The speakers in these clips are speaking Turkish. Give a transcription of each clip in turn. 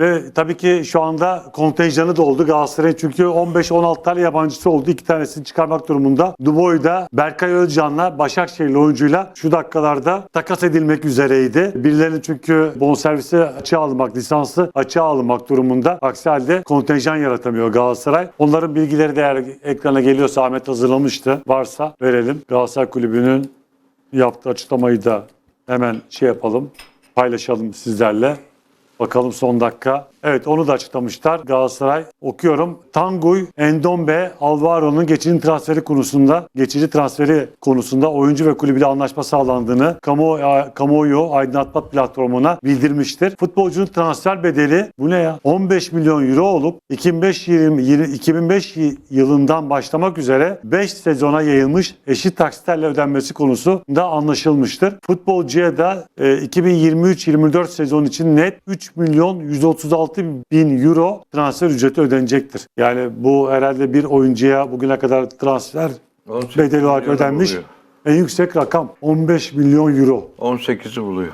Ve tabii ki şu anda kontenjanı da oldu çünkü 15-16 tane yabancısı oldu. İki tanesini çıkarmak durumunda. Duboy'da Berkay Özcan'la Başakşehirli oyuncuyla şu dakikalarda takas edilmek üzereydi. Birilerinin çünkü bonservisi açığa alınmak, lisansı açığa alınmak durumunda. Aksi halde kontenjan yaratamıyor Galatasaray. Onların bilgileri de eğer ekrana geliyorsa Ahmet hazırlamıştı. Varsa verelim. Galatasaray Kulübü'nün yaptığı açıklamayı da hemen şey yapalım. Paylaşalım sizlerle. Bakalım son dakika. Evet onu da açıklamışlar. Galatasaray okuyorum. Tanguy Endombe Alvaro'nun geçici transferi konusunda geçici transferi konusunda oyuncu ve kulübüyle anlaşma sağlandığını kamu, kamuoyu aydınlatma platformuna bildirmiştir. Futbolcunun transfer bedeli bu ne ya? 15 milyon euro olup 2005, 20, 2005 yılından başlamak üzere 5 sezona yayılmış eşit taksitlerle ödenmesi konusunda anlaşılmıştır. Futbolcuya da e, 2023-24 sezon için net 3 milyon 136 bin euro transfer ücreti ödenecektir. Yani bu herhalde bir oyuncuya bugüne kadar transfer 18 bedeli olarak ödenmiş buluyor. en yüksek rakam 15 milyon euro. 18'i buluyor.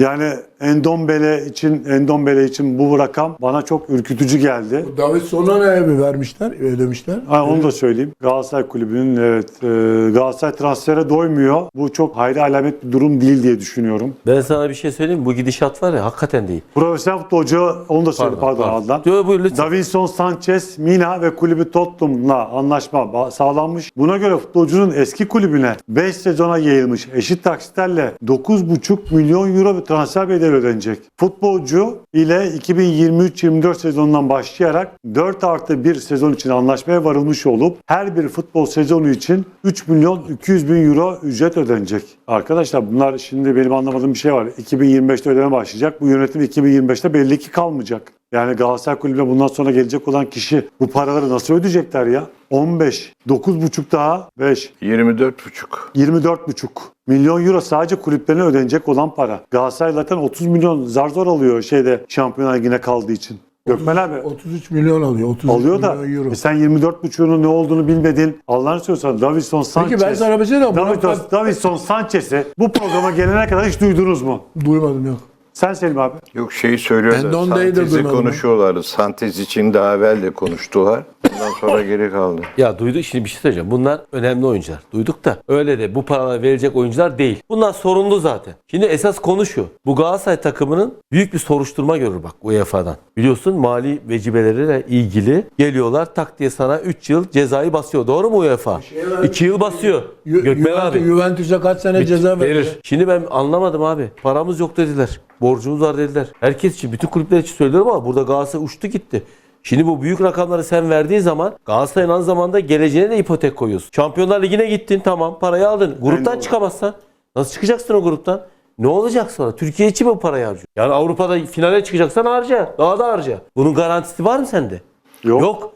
Yani Endombele için Endombele için bu rakam bana çok ürkütücü geldi. David Sonana'ya mı vermişler, ödemişler? Ha, onu da söyleyeyim. Galatasaray Kulübü'nün evet e, Galatasaray transfere doymuyor. Bu çok hayri alamet bir durum değil diye düşünüyorum. Ben sana bir şey söyleyeyim mi? Bu gidişat var ya hakikaten değil. Profesyonel futbolcu onu da söyle pardon, Adnan. Yo, buyur lütfen. Davinson Sanchez, Mina ve kulübü Tottenham'la anlaşma sağlanmış. Buna göre futbolcunun eski kulübüne 5 sezona yayılmış eşit taksitlerle 9,5 milyon euro bir transfer bedeli ödenecek. Futbolcu ile 2023-24 sezonundan başlayarak 4 artı 1 sezon için anlaşmaya varılmış olup her bir futbol sezonu için 3 milyon 200 bin euro ücret ödenecek. Arkadaşlar bunlar şimdi benim anlamadığım bir şey var. 2025'te ödeme başlayacak. Bu yönetim 2025'te belli ki kalmayacak. Yani Galatasaray Kulübü'ne bundan sonra gelecek olan kişi bu paraları nasıl ödeyecekler ya? 15, 9,5 daha 5, 24,5. 24,5 milyon euro sadece kulüplerine ödenecek olan para. Galatasaray zaten 30 milyon zar zor alıyor şeyde Şampiyonlar Ligi'ne kaldığı için. Gökmen abi 33 milyon alıyor. 33 alıyor da milyon euro. e sen 24,5'unun ne olduğunu bilmedin. Allah'ını söylüyorsan Davinson Sanchez. Peki ben sana bir şey. Davinson, Davinson Sanchez'i bu programa gelene kadar hiç duydunuz mu? Duymadım yok. Sen Selim abi. Yok şeyi söylüyorlar. Santez'i duymadım. konuşuyorlardı. Santez için daha evvel de konuştular. Ondan sonra geri kaldı. Ya duyduk şimdi bir şey söyleyeceğim. Bunlar önemli oyuncular. Duyduk da öyle de bu paralar verecek oyuncular değil. Bunlar sorumlu zaten. Şimdi esas konu şu. Bu Galatasaray takımının büyük bir soruşturma görür bak UEFA'dan. Biliyorsun mali vecibeleriyle ilgili geliyorlar tak diye sana 3 yıl cezayı basıyor. Doğru mu UEFA? 2 yıl basıyor. Ju- Gökmen Juventus- abi. Juventus'a kaç sene ceza Verir. verir? Şimdi ben anlamadım abi. Paramız yok dediler. Borcumuz var dediler. Herkes için, bütün kulüpler için söylüyorum ama burada Galatasaray uçtu gitti. Şimdi bu büyük rakamları sen verdiğin zaman Galatasaray'ın aynı zamanda geleceğine de ipotek koyuyorsun. Şampiyonlar Ligi'ne gittin tamam parayı aldın. Gruptan doğru. çıkamazsan nasıl çıkacaksın o gruptan? Ne olacak sonra? Türkiye için mi bu parayı harcıyor? Yani Avrupa'da finale çıkacaksan harca. Daha da harca. Bunun garantisi var mı sende? Yok. Yok.